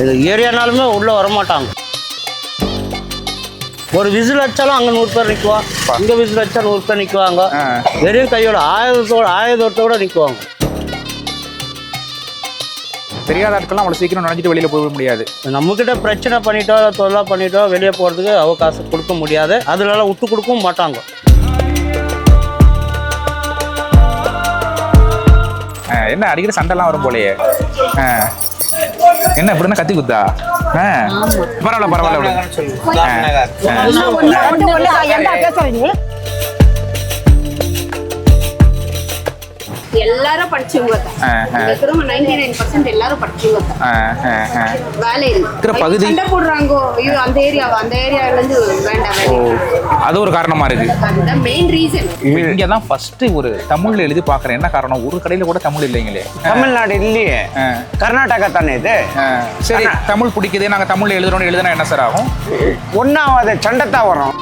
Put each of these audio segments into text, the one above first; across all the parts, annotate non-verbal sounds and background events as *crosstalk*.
இது ஏரியானாலுமே உள்ளே வரமாட்டாங்க. ஒரு விசில் அடிச்சாலும் அங்கே நூறு பேர் நிற்குவான் இங்கே விசில் அடிச்சா நூறு பேர் நிற்குவாங்க. வெறும் கையோட ஆயுதத்தோட ஆயுதத்தோட நிற்குவாங்க தெரியாத ஆட்கள்லாம் அவ்வளோ சீக்கிரம் நினைச்சிட்டு வெளியில் போக முடியாது. நம்மக்கிட்ட பிரச்சனை பண்ணிட்டோ இல்லை தொழிலாக பண்ணிட்டோ வெளியே போகிறதுக்கு அவகாசம் கொடுக்க முடியாது. அதனால விட்டு கொடுக்கவும் மாட்டாங்க. என்ன அடிக்கடி சண்டைலாம் வரும் போலயே. என்ன இப்படின்னா கத்தி குத்தா. பரவாயில்ல பரவாயில்ல எல்லாரும் படிச்சவங்க தான். இருக்கிறவங்க நைன்டி நைன் பர்சன்ட் எல்லாரும் படிச்சவங்க தான். ஆ, ஆ, ஆ. வேலை இருக்கிற பகுதி- சண்டை போடுறாங்க ஐயோ அந்த ஏரியாவா அந்த ஏரியால இருந்து வேண்டாம் அது ஒரு காரணமா இருக்கு? மெயின் ரீசன் இங்க தான் ஃபர்ஸ்ட் ஒரு தமிழ்ல எழுதி பாக்குறேன் என்ன காரணம்? ஒரு கடையில கூட தமிழ் இல்லைங்களே. தமிழ்நாடு இல்லையே. கர்நாடகா தானே இது. சரி தமிழ் பிடிக்குது நாங்க தமிழ்ல எழுதுறோம் எழுதுனா என்ன சார் ஆகும்? ஒன்னாவது சண்டைத்தான் வரும்.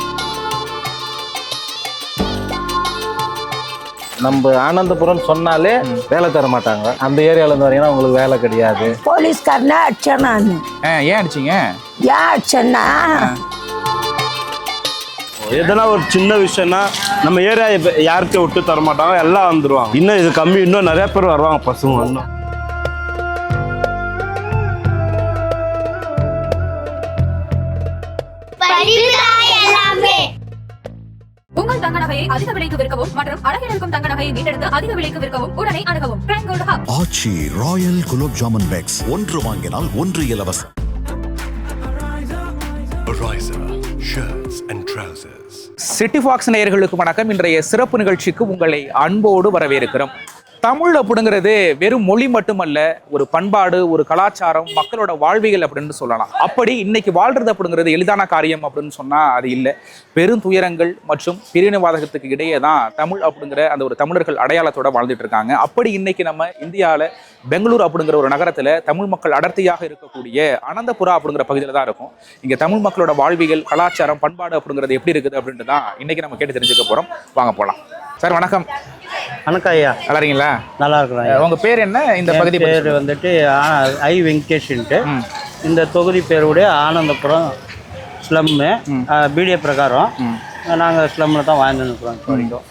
நம்ம ஆனந்தபுரம் சொன்னாலே வேலை தர மாட்டாங்க. அந்த ஏரியால இருந்து வரீங்கன்னா உங்களுக்கு வேலை கிடையாது. போலீஸ்காரனை அடிச்சேன் நான். ஏன் அடிச்சீங்க? ஏன் அடிச்சேன்னா எதனா ஒரு சின்ன விஷயம்னா நம்ம ஏரியா இப்ப யார்கிட்ட விட்டு தர மாட்டாங்க எல்லாம் வந்துருவாங்க. இன்னும் இது கம்மி இன்னும் நிறைய பேர் வருவாங்க பசங்க இன்னும். உங்கள் தங்க நகையை அதிக விலைக்கு விற்கவும் மற்றும் அழகில் இருக்கும் தங்க நகையை மீட்டெடுத்து அதிக விலைக்கு விற்கவும் உடனே அணுகவும். Prime gold hub Aachi royal gulab jamun packs ஒன்று வாங்கினால் ஒன்று இலவசம் Ariza shirts and trousers. City fox நேயர்களுக்கு வணக்கம். இன்றைய சிறப்பு நிகழ்ச்சிக்கு உங்களை அன்போடு வரவேற்கிறோம். தமிழ் அப்படிங்கிறது வெறும் மொழி மட்டுமல்ல ஒரு பண்பாடு ஒரு கலாச்சாரம் மக்களோட வாழ்வியல் அப்படின்னு சொல்லலாம். அப்படி இன்னைக்கு வாழ்றது அப்படிங்கிறது எளிதான காரியம் அப்படின்னு சொன்னால் அது இல்லை. பெரும் துயரங்கள் மற்றும் பிரிவினவாதகத்துக்கு இடையே தான் தமிழ் அப்படிங்கிற அந்த ஒரு தமிழர்கள் அடையாளத்தோட வாழ்ந்துட்டு இருக்காங்க. அப்படி இன்னைக்கு நம்ம இந்தியாவில் பெங்களூர் அப்படிங்கிற ஒரு நகரத்தில் தமிழ் மக்கள் அடர்த்தியாக இருக்கக்கூடிய அனந்தபுரா அப்படிங்கிற பகுதியில் தான் இருக்கும். இங்கே தமிழ் மக்களோட வாழ்வியல் கலாச்சாரம் பண்பாடு அப்படிங்கிறது எப்படி இருக்குது அப்படின்ட்டு தான் இன்னைக்கு நம்ம கேட்டு தெரிஞ்சுக்க போகிறோம் வாங்க போகலாம் சார் வணக்கம். வணக்கம் ஐயா. நல்லா இருக்கீங்களா நல்லா இருக்கிறேன் அஹ் உங்க பேர் என்ன? இந்த பகுதி பேர். வந்துட்டு ஐ வெங்கடேஷ்ன்ட்டு. இந்த தொகுதி பேருடைய ஆனந்தபுரம் ஸ்லம்மு பிடிஏ பிரகாரம். நாங்கள் ஸ்லம்மில் தான் வாழ்ந்து இப்போ வரைக்கும்.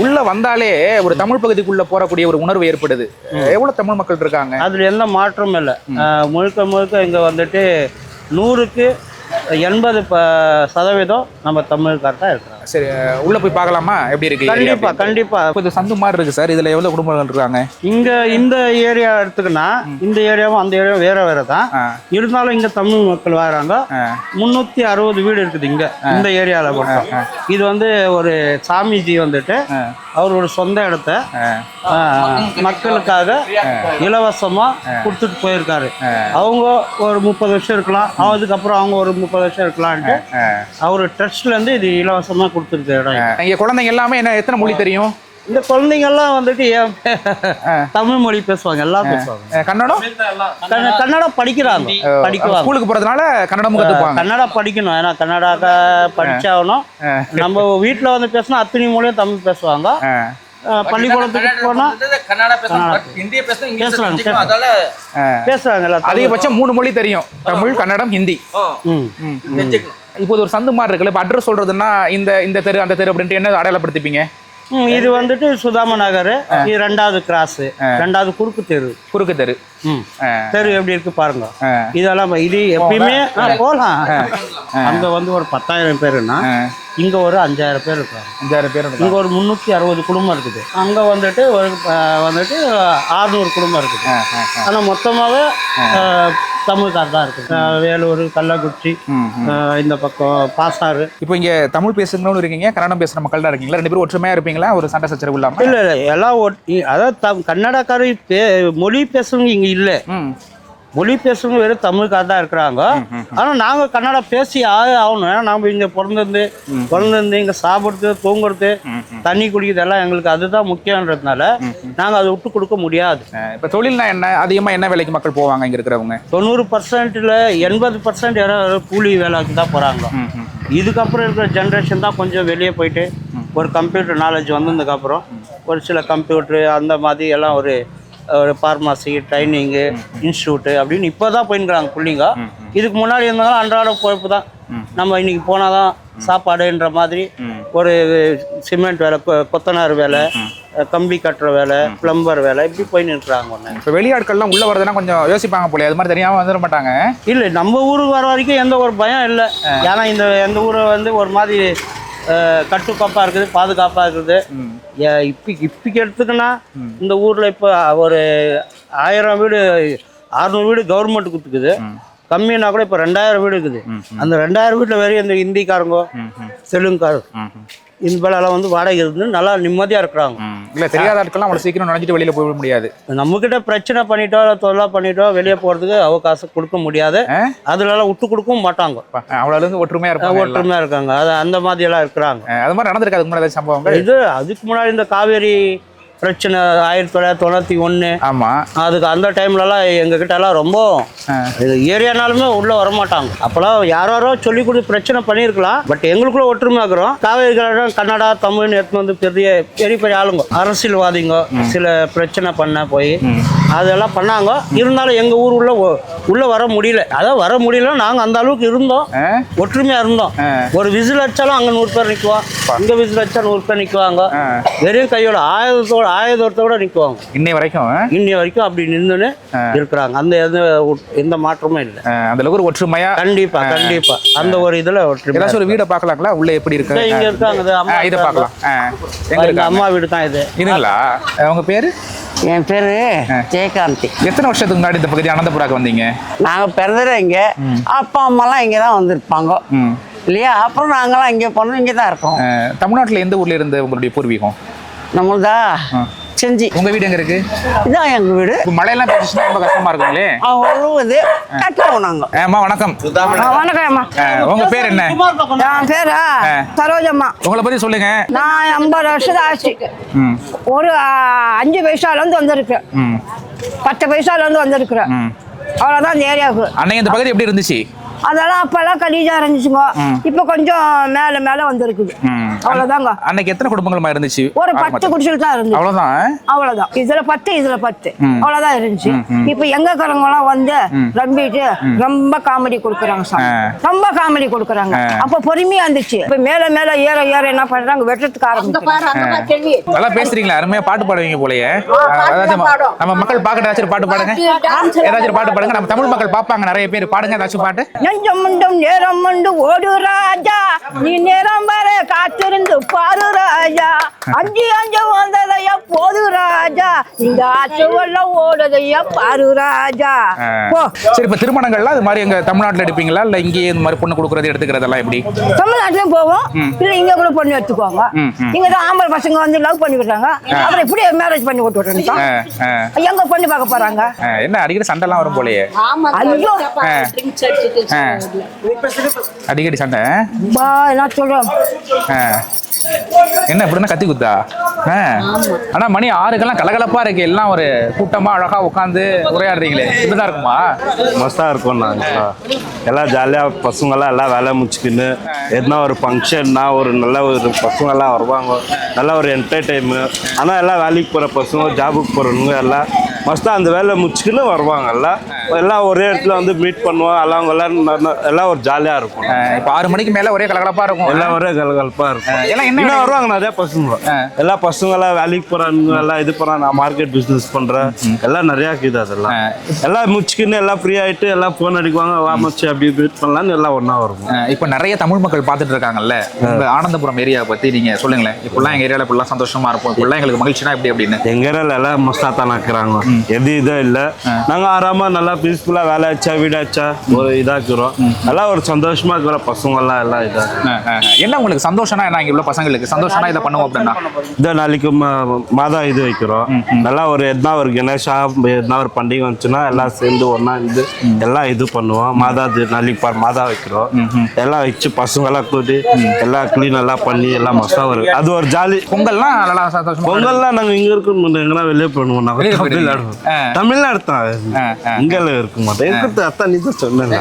உள்ள வந்தாலே ஒரு தமிழ் பகுதிக்குள்ள போறக்கூடிய ஒரு உணர்வு ஏற்படுது. எவ்வளவு தமிழ் மக்கள் இருக்காங்க? அதில் எந்த மாற்றமும் இல்லை. முழுக்க முழுக்க இங்கே வந்துட்டு நூறுக்கு எண்பது ப சதவீதம் நம்ம தமிழ்கார் தான் இருக்கிறாங்க. சரி உள்ள போய் பார்க்கலாமா? எப்படி இருக்கு? கண்டிப்பாக இப்போ இது சந்து மாதிரி இருக்கு சார் இதுல எவ்வளவு குடும்பங்கள் இருக்காங்க? இங்கே இந்த ஏரியா எடுத்துக்கினா இந்த ஏரியாவும் அந்த ஏரியாவும் வேற வேற தான். இருந்தாலும் இங்கே தமிழ் மக்கள் வராங்க. முந்நூற்றி அறுபது வீடு இருக்குது இங்கே இந்த ஏரியாவில் மட்டும். இது வந்து ஒரு சாமிஜி வந்துட்டு அவரோட சொந்த இடத்த மக்களுக்காக இலவசமாக கொடுத்துட்டு போயிருக்காரு. அவங்க ஒரு முப்பது வருஷம் இருக்கலாம் அதுக்கப்புறம் அவங்க ஒரு முப்பது வருஷம் இருக்கலான்ட்டு அவர் ட்ரஸ்ட்லேருந்து இது இலவசமாக கொடுத்துருக்க இடம். இங்க குழந்தைங்க எல்லாமே என்ன எத்தனை மொழி தெரியும்? இந்த குழந்தைங்கெல்லாம் வந்துட்டு ஏன் தமிழ் மொழி பேசுவாங்க எல்லாம் பேசுவாங்க. கன்னடம்? கன்ன- கன்னடா படிக்கிறாங்க படிக்குவாங்க. ஸ்கூலுக்கு போறதுனால கன்னடமும் கத்துப்பாங்க. கன்னடா படிக்கணும் ஏன்னா கன்னடாக்க படிச்சாகணும். நம்ம வீட்டில் வந்து பேசினா அத்தனை மொழியும் தமிழ் பேசுவாங்க. பள்ளிக்கூடத்துக்கு போனா பேசுறாங்க. அதிகபட்சம் மூணு மொழி தெரியும். தமிழ் கன்னடம் ஹிந்தி. ம். இப்போ இது ஒரு சந்து மாதிரி இருக்குல்ல இப்போ அட்ரஸ் சொல்றதுன்னா இந்த இந்த தெரு அந்த தெரு அப்படின்ட்டு என்ன அடையாளப்படுத்திப்பீங்க? இது வந்துட்டு சுதாம நகர். இது ரெண்டாவது கிராஸ் ரெண்டாவது குறுக்கு தெரு. குறுக்கு தெரு. தெரு எப்படி இருக்கு பாருங்க. இதெல்லாம் இது எப்பயுமே ஆ, போலாம் அங்க வந்து ஒரு பத்தாயிரம் பேருன்னா இங்க ஒரு அஞ்சாயிரம் பேர் இருக்காங்க அஞ்சாயிரம் பேர் இங்க ஒரு முந்நூற்றி அறுபது குடும்பம் இருக்குது. அங்க வந்துட்டு ஒரு வந்துட்டு ஆறுநூறு குடும்பம் இருக்குது. ஆனா மொத்தமாவே தமிழ்கார் தான் இருக்குது. அஹ், வேலூர் கள்ளக்குறிச்சி இந்த பக்கம் பாசாறு. இப்போ இங்க தமிழ் பேசுறவங்களும் இருக்கீங்க கன்னடம் பேசுற மக்கள் தான் இருக்கீங்களா? ரெண்டு பேரும் ஒற்றுமையா இருப்பீங்களா? ஒரு சண்டை சச்சரவு இல்லாம? இல்ல இல்ல எல்லாம் அதாவது தம் கன்னடக்காரி பே மொழி பேசுறவங்க இங்க இல்ல. மொழி பேசுறவங்க வெறும் தமிழ்கார் தான் இருக்கிறாங்க. ஆனா நாங்க கன்னடா பேசி ஆக ஆகணும். நாம இங்க பிறந்திருந்து பிறந்திருந்து இங்க சாப்பிடுறது தூங்குறது தண்ணி குடிக்கிறது எல்லாம் எங்களுக்கு அதுதான் முக்கியன்றதுனால நாங்க அதை விட்டு கொடுக்க முடியாது. இப்போ தொழில்னா என்ன? அதிகமா என்ன வேலைக்கு மக்கள் போவாங்க இங்க இருக்கிறவங்க? தொண்ணூறு பர்சன்ட்ல எண்பது பர்சன்ட் யாரும் கூலி வேலைக்கு தான் போறாங்க. இதுக்கப்புறம் இருக்கிற ஜென்ரேஷன் தான் கொஞ்சம் வெளியே போயிட்டு ஒரு கம்ப்யூட்டர் நாலேஜ் வந்ததுக்கப்புறம் ஒரு சில கம்ப்யூட்டர் அந்த மாதிரி எல்லாம் ஒரு ஃபார்மசி ட்ரைனிங்கு இன்ஸ்டியூட்டு அப்படின்னு இப்போ தான் போயின்னுக்குறாங்க பிள்ளைங்க இதுக்கு முன்னாடி இருந்தாலும் அன்றாட பொழப்பு தான் நம்ம இன்னைக்கு போனால் தான் சாப்பாடுன்ற மாதிரி ஒரு சிமெண்ட் வேலை கொத்தனார் வேலை கம்பி கட்டுற வேலை பிளம்பர் வேலை இப்படி போயின்னு இருக்கிறாங்க ஒன்று இப்போ வெளியாட்கள்லாம் உள்ள வரதுனா கொஞ்சம் யோசிப்பாங்க போல அது மாதிரி தெரியாம வந்துட மாட்டாங்க. இல்லை நம்ம ஊருக்கு வர வரைக்கும் எந்த ஒரு பயம் இல்லை. ஏன்னா இந்த எந்த ஊரை வந்து ஒரு மாதிரி அஹ், கட்டுக்கோப்பா இருக்குது பாதுகாப்பாக இருக்குது. இப்பி இப்போக்கு எடுத்துக்கினா இந்த ஊரில் இப்போ ஒரு ஆயிரம் வீடு அறுநூறு வீடு கவர்மெண்ட் கொடுத்துக்குது. கம்மினா கூட இப்போ ரெண்டாயிரம் வீடு இருக்குது. அந்த ரெண்டாயிரம் வீட்டில் வெறும் இந்த ஹிந்திக்காரங்க தெலுங்குக்காரங்க இந்த வந்து வாடகை இருந்து நல்லா நிம்மதியாக இருக்கிறாங்க. இல்ல தெரியாத ஆட்கள்லாம் அவ்வளவு சீக்கிரம் நுழைஞ்சிட்டு வெளியில போக முடியாது. நம்மக்கிட்ட பிரச்சனை பண்ணிட்டோ இல்லை தொல்லை பண்ணிட்டோ வெளியே போகிறதுக்கு அவகாசம் கொடுக்க முடியாது. ஆ? அதுலலாம் விட்டு கொடுக்கவும் மாட்டாங்க. அவ்வளவு அளவுக்கு ஒற்றுமையா இருப்பாங்க எல்லாம். ஒற்றுமையாக இருக்காங்க. அது அந்த மாதிரி எல்லாம் இருக்கிறாங்க அது மாதிரி நடந்திருக்கு? அதுக்கு முன்னாடி சம்பவங்கள்? இது அதுக்கு முன்னாடி இந்த காவேரி பிரச்சனை ஆயிரத்தி தொள்ளாயிரத்தி தொண்ணூற்றி ஒன்று ஆமா. அதுக்கு அந்த டைம்லலாம் எங்ககிட்ட எல்லாம் ரொம்ப ஏரியானாலுமே உள்ளே வரமாட்டாங்க. அப்போலாம் யாரோ யாரோ சொல்லி கொடுத்து பிரச்சனை பண்ணியிருக்கலாம். பட் எங்களுக்குள்ள ஒற்றுமை இருக்கிறோம். காவேரி கலாச்சாரம் கன்னடா தமிழ்னு எடுத்துன்னு வந்து பெரிய பெரிய பெரிய ஆளுங்க. அரசியல்வாதிங்க சில பிரச்சனை பண்ண போய் அதெல்லாம் பண்ணாங்க. இருந்தாலும் எங்கள் ஊர் உள்ள உள்ள வர முடியல. அதான் வர முடியல நாங்கள் அந்த அளவுக்கு இருந்தோம். அஹ் ஒற்றுமையா இருந்தோம். ஒரு விசில் அடிச்சாலும் அங்க நூறு பேர் நிக்குவோம். இங்க விசில் அடிச்சா நூறு பேர் நிக்குவாங்க. வெறும் கையோட ஆயுதத்தோட ஆயுதத்தோட நிக்குவாங்க. இன்னை வரைக்கும் இன்னி வரைக்கும் அப்படி நின்றுன்னு இருக்கிறாங்க. அந்த எந்த எந்த மாற்றமும் இல்லை. அந்த அளவுக்கு ஒரு ஒற்றுமையா? கண்டிப்பா கண்டிப்பா. அந்த ஒரு இதுல ஒற்றுமை ஒரு வீடை பார்க்கலாங்களா? உள்ள எப்படி இருக்கு? இங்க இருக்காங்க இது அம்மா அஹ் இதை பார்க்கலாம். எங்க அம்மா வீடு தான் இது. இதுங்களா அஹ் உங்க பேரு? என் பேரு ஜெயகாந்தி. எத்தனை வருஷத்துக்கு முன்னாடி இந்த பகுதி அனந்தபுராக்கு வந்தீங்க? நாங்க பிறந்தது இங்க. அப்பா அம்மாலாம் இங்க தான் வந்திருப்பாங்க. இல்லையா? அப்புறம் நாங்களாம் இங்கே போனோம் இங்கே தான் இருக்கோம் தமிழ்நாட்டுல எந்த ஊர்ல இருந்து உங்களுடைய பூர்வீகம்? நம்மளதா? செஞ்சி. உங்க வீடு எங்க இருக்கு? இதான் எங்க வீடு. மழையெல்லாம் பெஞ்சுச்சுன்னா ரொம்ப கஷ்டமா இருக்குங்களே உழுவுது கட்டுவோம் நாங்க. அம்மா வணக்கம். வணக்கம்மா அஹ் உங்க பேர் என்ன? என் பேரா. சரோஜம்மா உங்களை பத்தி சொல்லுங்க. நான் ஐம்பது வருஷம் ஆச்சு. ஒரு அஞ்சு பைசாலேருந்து வந்திருக்கேன் ம். பத்து பைசாலேருந்து வந்திருக்கிறேன். ம். அவ்வளோதான் இந்த ஏரியாவுக்கு. அன்னைக்கு இந்த பகுதி எப்படி இருந்துச்சு? அதெல்லாம் அப்பெல்லாம் கலீஜா இருந்துச்சுங்க. இப்போ கொஞ்சம் மேலே மேலே வந்திருக்குது. ம். அவ்வளோதாங்க அன்னைக்கு எத்தனை குடும்பங்கள்மா இருந்துச்சு? ஒரு பத்து குடிசல் தான் இருந்துச்சு. அவ்வளவுதான்? அவ்வளவுதான். இதுல பத்து இதுல பத்து. அவ்வளவுதான் இருந்துச்சு. இப்ப எங்க எல்லாம் வந்து ரம்பிட்டு ரொம்ப காமெடி கொடுக்குறாங்க சார். ரொம்ப காமெடி கொடுக்குறாங்க. அப்ப பொறுமையா இருந்துச்சு. இப்ப மேல மேல ஏற ஏற என்ன பண்றாங்க? வெட்டுறதுக்கு ஆரம்பிச்சு நல்லா பேசுறீங்களா? அருமையா பாட்டு பாடுவீங்க போலயே. நம்ம- மக்கள் ஏதாச்சும் பாட்டு பாடுங்க. ஏதாச்சும் பாட்டு பாடுங்க. நம்ம தமிழ் மக்கள் பாப்பாங்க நிறைய பேர். பாடுங்க ஏதாச்சும் பாட்டு. நெஞ்சம் முண்டும் நேரம் உண்டு ஓடு ராஜா. நீ நேரம் வர காத்திருந்து பாரு ராஜா. அஞ்சு அஞ்சு வந்ததையா போது ராஜா இந்த ஆச்சு வெள்ளம் ஓடுதையா பாரு ராஜா. போ சரி இப்ப திருமணங்கள்லாம் அது மாதிரி எங்க தமிழ்நாட்டுல எடுப்பீங்களா? இல்ல இங்கேயே இந்த மாதிரி பொண்ணு கொடுக்கறது எடுத்துக்கிறதெல்லாம் எப்படி? தமிழ்நாட்டிலும் போவோம். இல்ல இங்க கூட பொண்ணு எடுத்துக்குவாங்க. இங்க தான் ஆம்பளை பசங்க வந்து லவ் பண்ணி விடுறாங்க. அப்புறம் இப்படியே மேரேஜ் பண்ணி விட்டு விட்டுறோம் ஆ, ஆ, எங்க பொண்ணு பார்க்க போறாங்க? என்ன அடிக்கடி சண்டைலாம் வரும் போலயே. ஐயோ. அடிக்கடி சண்டை பா என்ன சொல்றோம்? ஆ. என்ன இப்படின்னா கத்தி குத்தா? ஆ. ஆனா மணி ஆறுக்கெல்லாம் கலகலப்பா இருக்கு. எல்லாம் ஒரு கூட்டமா அழகா உட்காந்து உரையாடுறீங்களே. இப்படிதான் இருக்குமா? மஸ்தாக இருக்கும் நாங்கள் எல்லாம் ஜாலியாக பசங்கெல்லாம் எல்லாம் வேலை முடிச்சுக்கின்னு எதுனா ஒரு ஃபங்க்ஷன்னா ஒரு நல்ல ஒரு பசங்கெல்லாம் வருவாங்க. நல்ல ஒரு என்டர்டைமு ஆனால் எல்லாம் வேலைக்கு போகிற பசங்க ஜாபுக்கு போகிறவங்க எல்லாம் மஸ்தா அந்த வேலை முடிச்சுக்கின்னு வருவாங்க எல்லாம் ஒரே இடத்துல வந்து மீட் பண்ணுவோம். எல்லாம் அவங்க எல்லாம் ஒரு ஜாலியாக இருக்கும். இப்ப ஆறு மணிக்கு மேல ஒரே கலகலப்பா இருக்கும். எல்லாம் ஒரே கலகலப்பாக இருக்கும். எல்லாம் என்ன? வருவாங்க நிறைய பசங்க. எல்லா பசங்க எல்லாம் வேலைக்கு போறாங்க எல்லாம் இது போறாங்க நான் மார்க்கெட் பிசினஸ் பண்றேன். எல்லாம் நிறைய இருக்குது அதெல்லாம். எல்லாம் முடிச்சுக்கின்னு எல்லாம் ஃப்ரீ ஆயிட்டு எல்லாம் போன் அடிக்குவாங்க. வா மச்சி அப்படி மீட் பண்ணலாம்னு எல்லாம் ஒண்ணா வருவோம். ஆ, இப்ப நிறைய தமிழ் மக்கள் பார்த்துட்டு இருக்காங்கல்ல. ஆனந்தபுரம் ஏரியா பத்தி நீங்க சொல்லுங்களேன். இப்பெல்லாம் எங்க ஏரியால இப்பெல்லாம் சந்தோஷமா இருக்கும் இப்பெல்லாம் எங்களுக்கு மகிழ்ச்சினா எப்படி அப்படின்னு? எங்க ஏரியால எல்லாம் மஸ்தா தான் இருக்கிறாங்க எது இதோ இல்ல. நாங்க ஆறாம நல்லா பீஸ்ஃபுல்லா வேலை ஆச்சா வீடாச்சா ஒரு இதாக்குறோம். எல்லாம் ஒரு சந்தோஷமா இருக்கிற பசங்க எல்லாம் எல்லாம் இதா. ஆ, ஆ, ஆ. என்ன உங்களுக்கு சந்தோஷம்னா என்ன இங்க உள்ள பசங்களுக்கு? சந்தோஷம்னா இதை பண்ணுவோம் அப்படின்னா? இதோ நாளைக்கு மாதா இது வைக்கிறோம். நல்லா ஒரு எதனா ஒரு கணேஷா எதனா ஒரு பண்டிகை வந்துச்சுன்னா எல்லாம் சேர்ந்து ஒண்ணா இருந்து எல்லாம் இது பண்ணுவோம். மாதா இது நாளைக்கு பார் மாதா வைக்கிறோம். எல்லாம் வச்சு பசங்க எல்லாம் கூட்டி எல்லாம் க்ளீன் எல்லாம் பண்ணி எல்லாம் மசா வரும் அது ஒரு ஜாலி. பொங்கல்லாம் நல்லா சந்தோஷமா பொங்கல்லாம் நாங்க இங்க இருக்கோம் எங்கன்னா வெளியே பண்ணுவோம் நாங்க வெளியே தமிழ்நாடு தான். இங்க இருக்க மாட்டேன் இருக்கிறது அத்தான் நீ தான் சொன்னேன்.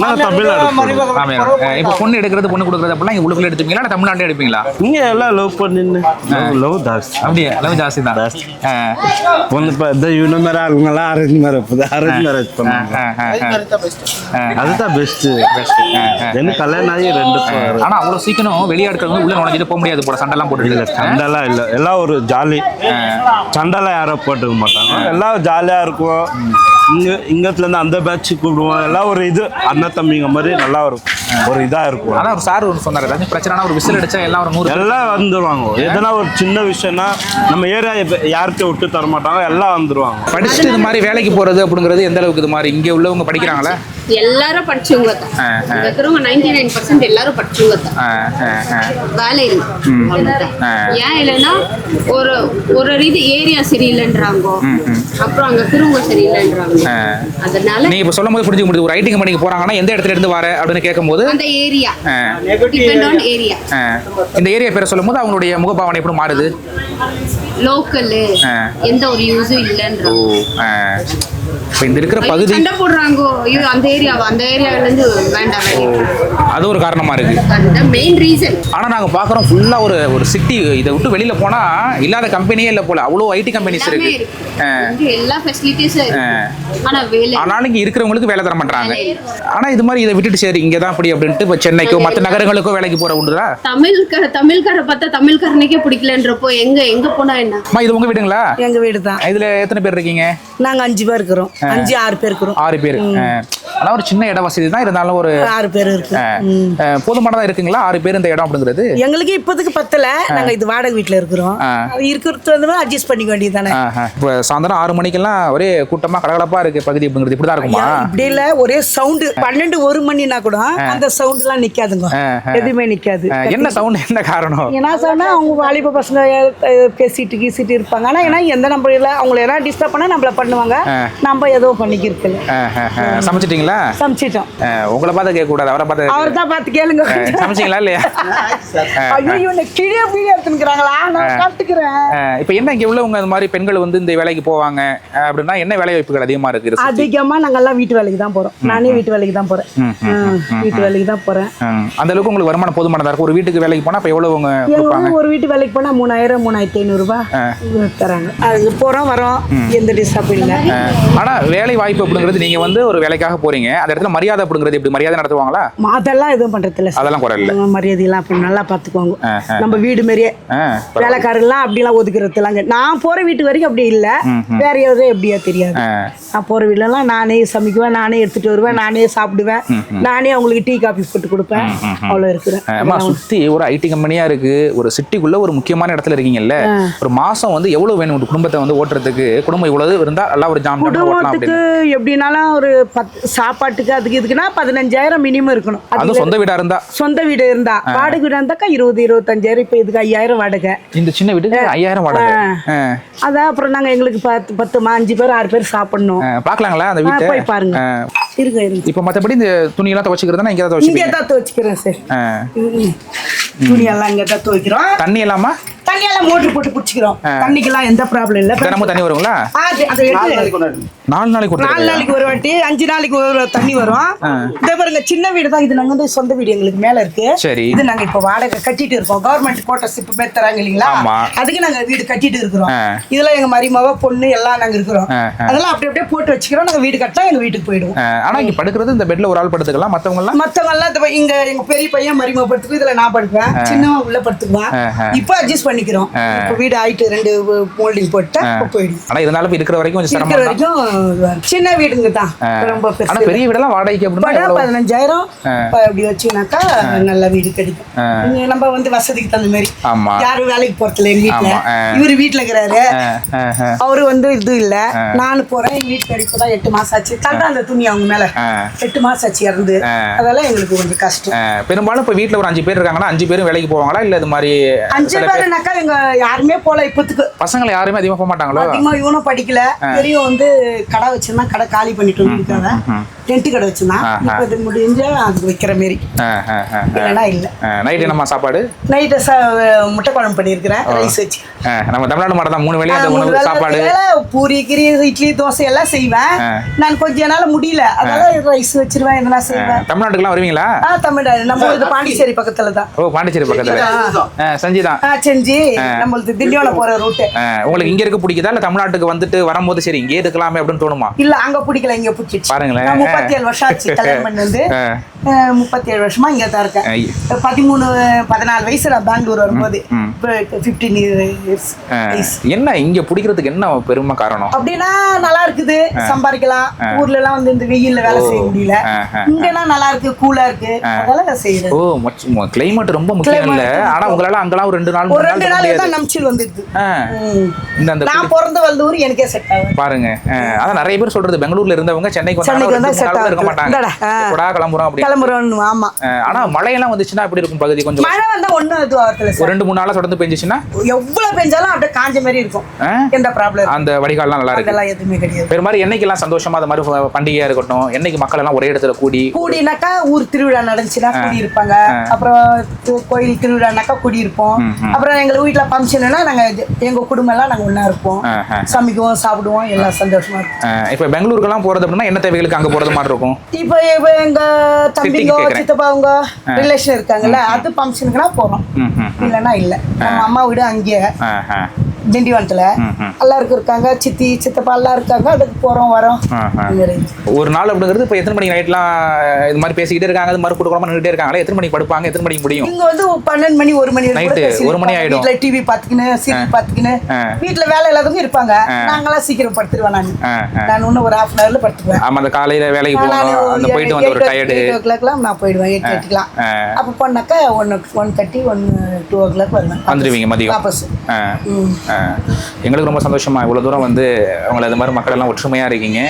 நான் தமிழ்நாடு போறோம். ஆமா. அஹ் இப்போ பொண்ணு எடுக்கிறது பொண்ணு கொடுக்குறது அப்படிலாம் இங்க உள்ளுக்குள்ள எடுத்துப்பீங்களா இல்ல தமிழ்நாட்டிலே எடுப்பீங்களா? இங்க எல்லாம் லவ் பண்ணின்னு. லவ் ஜாஸ்தி. அப்படியே? அளவு ஜாஸ்தி தான். பொண்ணு இப்போ இந்த இவன மாதிரி ஆளுங்கெல்லாம் அரேஞ்ச் மேரேஜ் அரேஞ்ச் மேரேஜ் பண்ணுவாங்க. அதுதான் பெஸ்ட் எனக்கு கல்யாணம் ஆகி ரெண்டு ப- ஆனா அவ்வளவு சீக்கிரம் வெளியாட்கள் வந்து உள்ள நுழைஞ்சிட்டு போக முடியாது போல. சண்டைலாம் இல்ல போட்டு சண்டைலாம் இல்ல. எல்லாம் ஒரு ஜாலி சண்டைலாம் யாரும் போட்டுக்க மாட்டாங்க. எல்லாம் ஜாலியா இருக்கும். 嗯。இங்க இங்கத்துல இருந்து அந்த பேட்ச் கூப்பிடுவோம் எல்லாம் ஒரு இது அண்ணன் தம்பிங்க மாதிரி நல்லா ஒரு ஒரு இதா இருக்கும். ஆனா ஒரு சார் ஒன்று சொன்னாரு. ஏதாச்சும் பிரச்சனைனா ஒரு விசில் அடிச்சா எல்லாம் ஒரு நூறு பேர் எல்லாம் வந்துருவாங்க. எதனா ஒரு சின்ன விஷயம்னா நம்ம ஏரியா யார்கிட்ட விட்டு தர மாட்டாங்க எல்லாம் வந்துருவாங்க. படிச்சுட்டு இது மாதிரி வேலைக்கு போறது அப்படிங்கிறது எந்த அளவுக்கு இது மாதிரி இங்க உள்ளவங்க படிக்கிறாங்களா? எல்லாரும் படிச்சவங்க தான். இருக்கிறவங்க நைன்டி நைன் பர்சன்ட் எல்லாரும் படிச்சவங்க தான். வேலை இல்லை. ஏன் இல்லைன்னா ஒரு ஒரு இது ஏரியா சரியில்லைன்றாங்க. அப்புறம் அங்க திரும்ப சரியில்லைன்றாங்க. அதனால நீ இப்ப சொல்லும் போது புரிஞ்சுக்க முடியுது. ஒரு ஐடி கம்பெனிக்கு போறாங்கன்னா எந்த இடத்துல இருந்து வர அப்படின்னு கேட்கும்போது அந்த ஏரியா ஏரியா இந்த ஏரியா பேரை சொல்லும் போது அவங்களுடைய முகபாவனை எப்படி மாறுது? லோக்கல். எந்த ஒரு யூஸும் இல்லைன்றாங்க ஆஹ் இப்ப இந்த இருக்கிற பகுதி சண்டை போடுறாங்க. ஐயோ அந்த ஏரியாவா? அந்த ஏரியால இருந்து வேண்டாம். அது ஒரு காரணமா இருக்கு. மெயின் ரீசன் ஆனா நாங்க பாக்குறோம் ஃபுல்லா ஒரு ஒரு சிட்டி இதை விட்டு வெளியில போனா இல்லாத கம்பெனியே இல்ல போல. அவ்வளவு ஐடி கம்பெனிஸ் இருக்கு. எல்லா ஃபெசிலிட்டிஸும் இருக்கு. ஆனா வேலை ஆனாலும் இங்க இருக்கிறவங்களுக்கு வேலை தர மாட்டாங்க வேலை இல்ல. ஆனா இது மாதிரி இதை விட்டுட்டு சரி இங்க தான் அப்படி அப்படின்ட்டு இப்ப சென்னைக்கோ மத்த நகரங்களுக்கோ வேலைக்கு போற உண்டுதா? தமிழ்கார தமிழ்கார பார்த்தா தமிழ்காரனுக்கே பிடிக்கலன்றப்போ எங்க எங்க போனா என்ன? இது உங்க வீடுங்களா? எங்க வீடு தான். இதுல எத்தனை பேர் இருக்கீங்க? நாங்க அஞ்சு பேர் இருக்கிறோம். அஞ்சு ஆறு பேர் இருக்கிறோம் ஆறு பேர். ஆனா ஒரு சின்ன இட வசதி தான் இருந்தாலும் ஒரு ஆறு பேர் இருக்கு. போதுமானதா இருக்குங்களா? ஆறு பேர் இந்த இடம் அப்படிங்கிறது? எங்களுக்கு இப்போதைக்கு பத்தல. நாங்க இது வாடகை வீட்டுல இருக்கிறோம். இருக்கிறது வந்து அட்ஜஸ்ட் பண்ணிக்க வேண்டியது தானே. இப்ப சாயந்தரம் ஆறு மணிக்கெல்லாம் ஒரே கூட்டமா கலகலப்பா இருக்கு பகுதி அப்படிங்கிறது. இப்படிதான் இருக்குமா? இப்படி இல்ல. ஒரே சவுண்டு பன்னெண்டு ஒரு மணினா கூட அந்த சவுண்ட் எல்லாம் நிக்காதுங்க. எதுவுமே நிக்காது. என்ன சவுண்ட் என்ன காரணம்? என்ன சொன்னா அவங்க வாலிப பசங்க பேசிட்டு கீசிட்டு இருப்பாங்க. ஆனா ஏன்னா எந்த நம்பர் இல்ல அவங்கள ஏதாவது டிஸ்டர்ப் பண்ணா நம்மள பண்ணுவாங்க. நம்ம ஏதோ அஹ். சமைச்சிட்டீங்களா? சமைச்சிட்டோம். உங்களை பார்த்து கேட்க கூடாது அவரை பார்த்து அவர் தான் பார்த்து கேளுங்க சமைச்சீங்களா இல்லையா? ஐயோ இவனை கிழிய பீடியா எடுத்துக்கிறாங்களா நான் காட்டுக்கிறேன் அஹ், இப்ப என்ன இங்க உள்ளவங்க இந்த மாதிரி பெண்கள் வந்து இந்த வேலைக்கு போவாங்க அப்படின்னா என்ன வேலை வாய்ப்புகள் அதிகமா இருக்கு இதை சுத்தி? அதிகமா நாங்கெல்லாம் வீட்டு வேலைக்கு தான் போறோம். நானே வீட்டு வேலைக்கு தான் போறேன். ம், வீட்டு வேலைக்கு தான் போறேன். அஹ், அந்த அளவுக்கு உங்களுக்கு வருமானம் போதுமானதா இருக்கும் ஒரு வீட்டுக்கு வேலைக்கு போனா அப்ப எவ்வளவு அவங்க ஒரு வீட்டு வேலைக்கு போனா மூணாயிரம் மூணாயிரத்தி ஐநூறு ரூபாய் தராங்க. அது போறோம் வரோம். எந்த டிஸ்டர்ப் இல்லை. ஆனா வேலை வாய்ப்பு அப்படிங்கிறது நீங்க வந்து ஒரு வேலைக்காக போறீங்க. அந்த இடத்துல மரியாதை அப்படிங்கிறது எப்படி? மரியாதை நடத்துவாங்களா? அதெல்லாம் எதுவும் பண்றது இல்ல. அதெல்லாம் குறை இல்ல. அவங்க மரியாதையெல்லாம் அப்படி நல்லா ஆ. நம்ம வீடு வேலைக்காரங்களாம் அப்படிலாம் ஒதுக்குறதுலாம் கிடையாது. நான் போற வீட்டு வரைக்கும் அப்படி இல்ல. வேற யாரும் எப்படியா தெரியாது. நான் போற வீட்லலாம் நானே சமைக்குவேன் நானே எடுத்துட்டு வருவேன் நானே சாப்பிடுவேன். நானே அவங்களுக்கு டீ காபி போட்டு கொடுப்பேன். அவ்வளவு இருக்கிறேன். சுத்தி ஒரு ஐடி கம்பெனியா இருக்கு. ஒரு சிட்டிக்குள்ள ஒரு முக்கியமான இடத்துல இருக்கீங்கல்ல. ஒரு மாசம் வந்து எவ்வளவு வேணும்? ஒரு குடும்பத்தை வந்து ஓட்டுறதுக்கு குடும்பம் இவ்வளவு இருந்தா நல்லா ஒரு ஜாம் அப்படின்னு. எப்படினாலும் ஒரு பத்து சாப்பாட்டுக்கு அதுக்கு இதுக்குன்னா பதினஞ்சாயிரம் மினிமம் இருக்கணும். அதுல சொந்த வீடா இருந்தா? சொந்த வீடு இருந்தா. வாடகை வீடு இருந்தாக்கா இருபது இருபத்தஞ்சாயிரம் இப்ப இதுக்கு ஐயாயிரம் வாடகை. இந்த சின்ன வீட்டுக்கு ஐயாயிரம் வாடகை. அதான் அப்புறம் நாங்க எங்களுக்கு பத்து பத்து அஞ்சு பேர் ஆறு பேர் சாப்பிடணும். அஹ், பார்க்கலாங்களா அந்த வீட்டை? போய் பாருங்க. இருங்க இருங்க. இப்ப மத்தபடி இந்த துணியெல்லாம் துவச்சிக்கிறதுனா இங்க தான் துவைச்சிக்கிறேன் சார். துணியெல்லாம் இங்கே தான் துவைக்கிறோம். தண்ணி இல்லாம? தண்ணியெல்லாம் மோட்டர் போட்டு பிடிச்சிக்கிறோம் தண்ணிக்கெல்லாம் எந்த ப்ராப்ளம் இல்லை. தினமும் தண்ணி வருங்களா? ஆ, அது- அதை எடுத்து நாலு நாளைக்கு நாலு? நாளைக்கு ஒரு வாட்டி அஞ்சு நாளைக்கு ஒரு தண்ணி வரும். இதே பாருங்க சின்ன வீடு தான் இது நாங்க வந்து சொந்த வீடு எங்களுக்கு மேல இருக்கு. சரி. இது நாங்க இப்ப வாடகை கட்டிட்டு இருக்கோம். கவர்மெண்ட் கோட்டர்ஸ் இப்ப பேர் தராங்க இல்லைங்களா. அதுக்கு நாங்க வீடு கட்டிட்டு இருக்கிறோம். ஆ. இதுல எங்க மருமவ பொண்ணு எல்லாம் நாங்க இருக்கிறோம். அதெல்லாம் அப்படி அப்படியே போட்டு வச்சுக்கிறோம். நாங்க வீடு கட்டினா எங்க வீட்டுக்கு போயிடுவோம். ஆனா இங்க படுக்கிறது இந்த பெட்ல ஒரு ஆள் படுத்துக்கலாம். மத்தவங்க எல்லாம் மத்தவங்க எல்லாம் இங்க எங்க பெரிய பையன் மருமவ படுத்துக்கும் இதுல நான் படுப்பேன். சின்னவன் உள்ள படுத்துக்குவான். இப்ப அட்ஜஸ்ட் பண்ணிக்கிறோம். வீடு ஆயிட்டு ரெண்டு மோல்டிங் போட்டு இப்ப போயிடுவோம். ஆனா இருந்தாலும் இருக்கிற வரைக்கும் கொஞ்சம் வரைக்கும் சின்ன வீடுங்க தான் ரொம்ப ஆனா பெருசு பெரிய வீடெல்லாம் வாடகைக்கு படம்? பதினஞ்சாயிரம் இப்ப இப்படி வச்சீங்கன்னாக்கா நல்ல வீடு கிடைக்கும். நம்ம வந்து வசதிக்கு தகுந்த மாதிரி. ஆமா. யாரும் வேலைக்கு போறதில்ல எங்க வீட்டுல. இவரு வீட்டுல இருக்கிறாரு. அவரு வந்து இது இல்ல. நானும் போறேன். எங்க வீட்டு கிடைப்பு தான் எட்டு மாசம் ஆச்சு. தந்தா அந்த துணி அவங்க மேல. எட்டு மாசம் ஆச்சு இறந்து. அதெல்லாம் எங்களுக்கு கொஞ்சம் கஷ்டம். பெரும்பாலும் இப்ப வீட்ல ஒரு அஞ்சு பேர் இருக்காங்கன்னா அஞ்சு பேரும் வேலைக்கு போவாங்களா? இல்ல இது மாதிரி அஞ்சு பேருனாக்கா எங்க யாருமே போல இப்பத்துக்கு. பசங்களை யாருமே அதிகமா போக மாட்டாங்களோ? அதிகமா இவனும் படிக்கல. பெரியவன் வந்து கடை வச்சிருந்தான் கடை காலி பண்ணிட்டு வந்துருக்காங்க. டென்ட் கடை வச்சிருந்தான். இப்போ இது முடிஞ்சு அதுக்கு வைக்கிற மாரி. இல்லைன்னா இல்ல. நைட் என்னம்மா சாப்பாடு? நைட்டு முட்டை குழம்பு பண்ணியிருக்கிறேன் ரைஸ் வச்சு. நம்ம தமிழ்நாடு மாடம் தான் மூணு வேளை சாப்பாடு? பூரி கிரி இட்லி தோசை எல்லாம் செய்வேன். நான் கொஞ்ச நாள் முடியல. அதனால ரைஸ் வச்சிருவேன் இதெல்லாம் செய்வேன். தமிழ்நாட்டுக்குலாம் வருவீங்களா? ஆ தமிழ்நாடு. நம்ம இது பாண்டிச்சேரி பக்கத்துல தான். ஓ பாண்டிச்சேரி பக்கத்துல. சஞ்சிதான். ஆ செஞ்சு நம்மளுக்கு திண்டிவனம் போற ரூட்டு ஆ, உங்களுக்கு இங்க இருக்க பிடிக்குதா? இல்ல தமிழ்நாட்டுக்கு வந்துட்டு வரும்போது சரி இங்கே இருக்கலாமே அப்படின்னு தோணுமா? இல்ல அங்க பிடிக்கல இங்க பிடிச்சிச்சு பாருங்களேன். முப்பத்தி ஏழு வருஷம் ஆச்சு *laughs* கல்யாணம் பண்ணி வந்து ஆ. முப்பத்தி ஏழு வருஷமா இங்க தான் இருக்கேன். பதிமூணு பதினாலு வயசு நான் பெங்களூர் வரும்போது. ஃபிஃப்டீன் இயர்ஸ் என்ன இங்க பிடிக்கிறதுக்கு என்ன பெருமை காரணம்? அப்படின்னா நல்லா இருக்குது. சம்பாதிக்கலாம். ஊர்ல எல்லாம் வந்து இந்த வெயில்ல வேலை செய்ய முடியல. இங்கன்னா நல்லா இருக்கு கூலா இருக்கு. அதனால செய்யறது. ஓ கிளைமேட் ரொம்ப முக்கியம் இல்ல. ஆனா உங்களால அங்கெல்லாம் ஒரு ரெண்டு நாள் ஒரு ரெண்டு நாள். தான் நம்பிச்சில் ம். இந்த நான் பிறந்த வளர்ந்த ஊர் எனக்கே செட் ஆகும் பாருங்க அதான் நிறைய பேர் சொல்றது பெங்களூர்ல இருந்தவங்க சென்னைக்கு வந்தா இருக்க. மாட்டாங்க. கிளம்புறோம் அப்படி கிளம்புறோம் ஆமா. ஆனா மழையெல்லாம் வந்துச்சுன்னா எப்படி இருக்கும் பகுதி கொஞ்சம்? மழை வந்தா ஒண்ணும் இது ஆகல ஒரு ரெண்டு மூணு நாளா தொடர்ந்து பெஞ்சிச்சுன்னா? எவ்வளவு பெஞ்சாலும் அப்படியே காஞ்ச மாதிரி இருக்கும்? எந்த ப்ராப்ளம் அந்த வடிகால்லாம் நல்லா இருக்கு. அதெல்லாம் எதுவுமே கிடையாது. பெரு மாதிரி என்னைக்கெல்லாம் சந்தோஷமா அது மாதிரி பண்டிகையா இருக்கட்டும் என்னைக்கு மக்கள் எல்லாம் ஒரே இடத்துல கூடி? கூடினாக்கா ஊர் திருவிழா நடந்துச்சுன்னா கூடி இருப்பாங்க. அப்புறம் கோயில் திருவிழானாக்கா கூடி இருப்போம். அப்புறம் எங்க வீட்டுல ஃபங்க்ஷன்னா நாங்க எங்க குடும்பம் எல்லாம் நாங்க ஒண்ணா இருப்போம். சமைக்குவோம் சாப்பிடுவோம் எல்லாம் சந்தோஷமா இருக்கும் இப்ப பெங்களூருக்கெல்லாம் போறது அப்படின்னா என்ன தேவைகளுக்கு அங்க போறது மாதிரி இருக்கும்? இப்போ இப்போ எங்க தம்பிங்க கேக்குறேன். சித்தப்பாவங்க ரிலேஷன் இருக்காங்கல்ல அது ஃபங்க்ஷனுக்குனா போறோம். இல்லைன்னா இல்ல. நம்ம அம்மா வீடு அங்கேயே. திண்டிவனத்துல. எல்லாருக்கும் இருக்காங்க. சித்தி சித்தப்பா எல்லாம் இருக்காங்க. அதுக்கு போறோம் வரோம். ஒரு நாள் அப்படிங்கிறது இப்போ எத்தனை மணிக்கு நைட்லாம் இது மாதிரி பேசிக்கிட்டே இருக்காங்க. இது மாதிரி கொடுக்காம நின்றுட்டே இருக்காங்களா? எத்தனை மணிக்கு படுப்பாங்க? எத்தனை மணிக்கு முடியும்? இங்க வந்து பன்னெண்டு மணி ஒரு மணி பேசிட்டு ஒரு மணி. ஆயிடும். வீட்ல டிவி பாத்துக்கின்னு சீரியல் பாத்துக்கின்னு ஆ. வீட்ல வேலை இல்லாதவங்க இருப்பாங்க. நாங்கெல்லாம் சீக்கிரம் படுத்துருவேன் நான். நான் இன்னும் ஒரு ஹாஃப் அன் ஹவர்ல படுத்துக்குவேன் ஆமா அந்த காலையில வேலைக்கு போகணும். அந்த போயிட்டு வந்து ஒரு டயர்டு எயிட் ஓ கிளாக்லாம் நான் போயிடுவேன். எயிட் தேர்ட்டிலாம். அப்போ போனாக்கா one one thirty one two o'clock வருவேன். வந்துருவீங்க மதியம். வாபஸ். ஆ, ஆ. எங்களுக்கு ரொம்ப சந்தோஷமா இவ்வளவு தூரம் வந்து அவங்கள இது மாதிரி மக்கள் எல்லாம் ஒற்றுமையா இருக்கீங்க.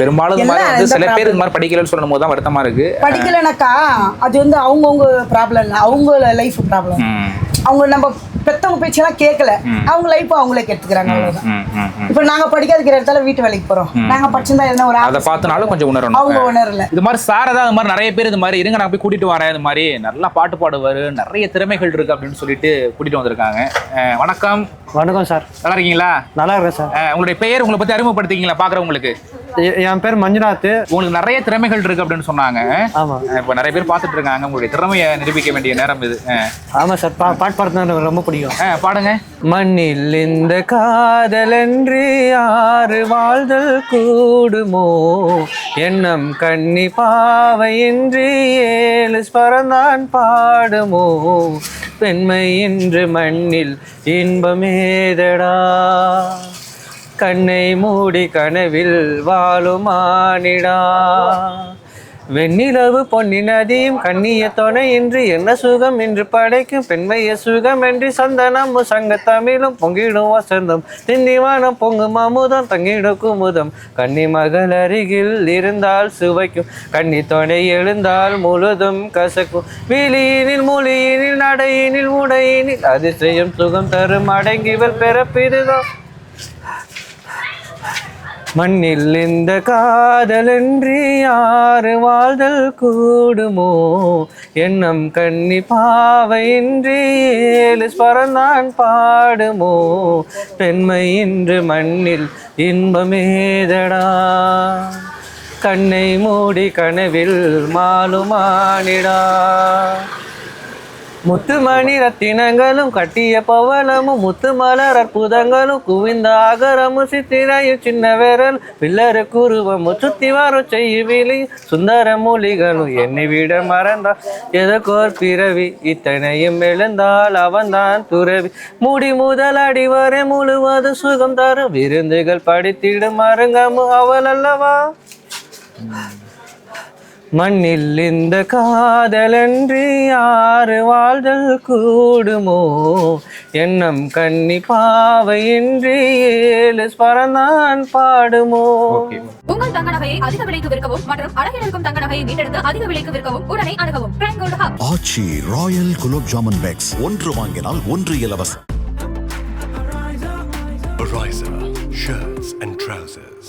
பெரும்பாலும் இது மாதிரி வந்து சில பேர். இது மாதிரி படிக்கலன்னு சொல்லும் போது தான் வருத்தமா இருக்கு. படிக்கலைனாக்கா அது வந்து அவங்கவுங்க ப்ராப்ளம் இல்லை அவங்க லைஃப் ப்ராப்ளம் அவங்க நம்ம பெத்தவங்க பேச்செல்லாம் கேட்கல அவங்க லைஃப் அவங்களே கெடுத்துக்கிறாங்க. இப்போ நாங்க படிக்காதுக்கிற இடத்துல வீட்டு வேலைக்கு போறோம். நாங்க படிச்சிருந்தா என்ன ஒரு அதை பார்த்தனாலும் கொஞ்சம் உணரணும். அவங்க உணரல. இது மாதிரி சாரதா இது மாதிரி நிறைய பேர் இது மாதிரி இருங்க நான் போய் கூட்டிட்டு வரேன் இது மாதிரி நல்லா பாட்டு பாடுவாரு நிறைய திறமைகள் இருக்கு அப்படின்னு சொல்லிட்டு கூட்டிட்டு வந்திருக்காங்க. வணக்கம். வணக்கம் சார் நல்லா இருக்கீங்களா? நல்லா இருக்கேன் சார் உங்களுடைய பெயர் உங்களை பத்தி அறிமுகப்படுத்திக்கீங்களா பாக்குறவங்களுக்கு? என் பேர் மஞ்சுநாத். உங்களுக்கு நிறைய திறமைகள் இருக்கு அப்படின்னு சொன்னாங்க. ஆமா. இப்ப நிறைய பேர் பார்த்துட்டு இருக்காங்க. உங்களுடைய திறமையை நிரூபிக்க வேண்டிய நேரம் இது. ஆமா சார் பா பாட்டு பாடுறது எனக்கு ரொம்ப பிடிக்கும். அஹ் பாடுங்க. மண்ணில் இந்த காதலன்று யாரு வாழ்தல் கூடுமோ? எண்ணம் கண்ணி பாவையின்றி ஏழு ஸ்வரந்தான் பாடுமோ? பெண்மை என்று மண்ணில் இன்பமேதடா கண்ணை மூடி கனவில் வாழுமானிடா? வெண்ணிலவு பொன்னி நதியும் கண்ணிய துணை இன்று என்ன சுகம் என்று படைக்கும் பெண்மைய சுகம் என்று சந்தனம் சங்க தமிழும் பொங்கிடும் வசந்தம். திண்டிவானம் பொங்கும் அமுதம் தங்கிடும் குமுதம். கன்னி மகள் அருகில் இருந்தால் சுவைக்கும் கன்னி துணை எழுந்தால் முழுதும் கசக்கும். வீலியினில் மொழியினில் நடையினில் உடையினில் அதிசயம் சுகம் தரும் அடங்கிவள் பிறப்பிதுதான். மண்ணில் இந்த காதலன்றி யாரு வாழ்தல் கூடுமோ? எண்ணம் கண்ணி பாவையின்றி ஏழு ஸ்வரந்தான் பாடுமோ? பெண்மை இன்று மண்ணில் இன்பமேதடா கண்ணை மூடி கனவில் மாலுமானிடா? முத்துமணி ரத்தினங்களும் கட்டிய பவளமும் முத்து மலர் அற்புதங்களும் குவிந்த ஆகரமும் சித்திரையும் சின்ன விரல் பில்லரு குருவம் சுத்தி வரும் செய்விலி சுந்தர மூலிகளும் என்னை விட மறந்தா எதற்கோர் பிறவி இத்தனையும் எழுந்தால் அவன்தான் துறவி. முடி முதல் அடி வரை முழுவதும் சுகம் தரும். விருந்துகள் படித்திடும் மருங்கமும் அவள் அல்லவா? மண்ணில் இந்த காதலன்றி யாரு வாழ்தல் கூடுமோ? எண்ணம் கன்னி பாவையின்றி ஏழு ஸ்வரந்தான் பாடுமோ? உங்கள் தங்க நகையை அதிக விலைக்கு விற்கவும் மற்றும் அழகில் இருக்கும் தங்க நகையை மீட்டெடுத்து அதிக விலைக்கு விற்கவும் உடனே அணுகவும். Aachi royal gulab jamun packs. ஒன்று வாங்கினால் ஒன்று இலவசம். Shirts and trousers.